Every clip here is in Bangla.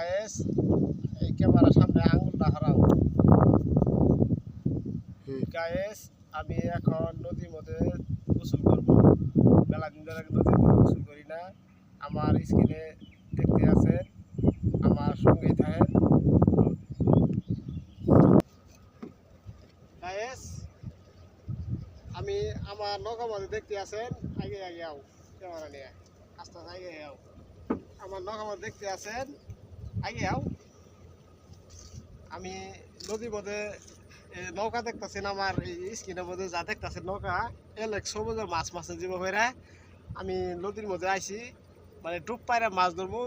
গায়েস এই ক্যামেরার সামনে আঙুলটা হারাও। গায়েস আমি এখন নদীর মধ্যে গোসল করব। মেলা দিন ধরে নদীর মধ্যে গোসল করি না। আমার স্ক্রিনে দেখতে আছেন আমার সঙ্গেই থাকেন। গায়েস আমি আমার নৌকা মধ্যে দেখতে আছেন আগে আগে আও ক্যামেরা নিয়ে। আস্তে আস্তে আগে আও। আমার নৌকা মধ্যে দেখতে আছেন আগে আও। আমি নদীর মধ্যে এ, নৌকা দেখতেছেন আমার এই স্ক্রিনের মধ্যে যা দেখতেছেন নৌকা এলেক সবুজের মাছ মাছের জীব হয়ে আমি নদীর মধ্যে আইছি মানে ডুব পাইলে মাছ ধরবো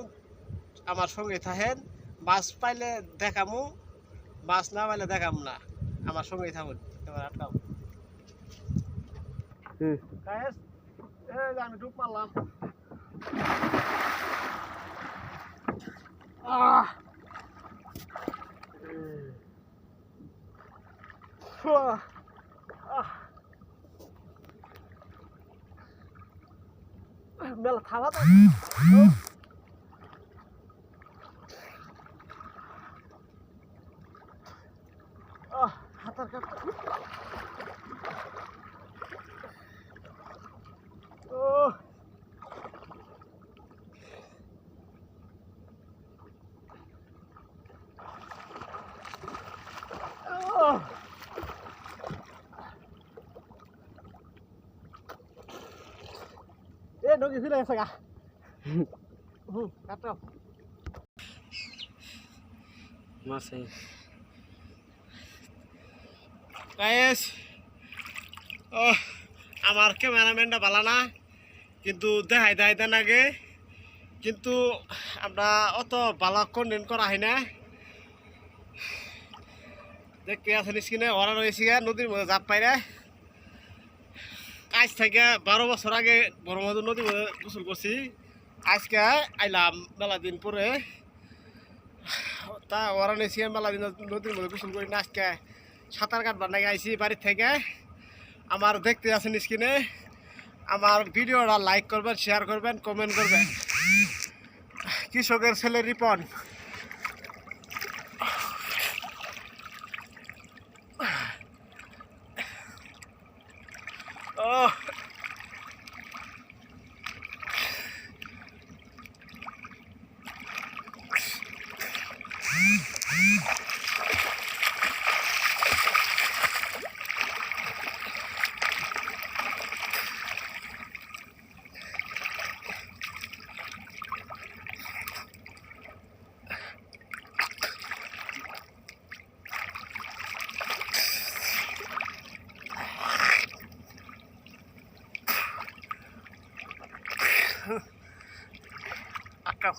আমার সঙ্গে থাকেন মাছ পাইলে দেখামু মাছ না পাইলে দেখাম না। আমার সঙ্গেই থাকুন এবার আটকাও। গায়েস এই যে আমি ডুব মারলাম আহ ফুয়া। আহ। মেলা থাবা তো আহ হাতার কাপড় ও ও এ নদী ফিরে গেছে গা হুম কাটো মাছে গায়েস ও আমার ক্যামেরাম্যানটা ভালো না কিন্তু দেখাই দেখাই দেন আগে। কিন্তু আমরা অত ভালো কন্টেন্ট করা হয় না। দেখতে আছেন স্ক্রিনে ওরা রয়েছে নদীর মধ্যে জাপ পাইরা আজ থেকে বারো বছর আগে নদীর মধ্যে গোসল করছি। আজকে আইলাম মেলা দিন পরে। তা ওরা নিয়েছি মেলা দিন নদীর মধ্যে গোসল করি না, আজকে সাঁতার কাটবার নাকি আইছি বাড়ির থেকে। আমার দেখতে আছেন স্ক্রিনে। আমার ভিডিওটা লাইক করবেন, শেয়ার করবেন, কমেন্ট করবেন। কৃষকের ছেলে রিপন। ও আটকাও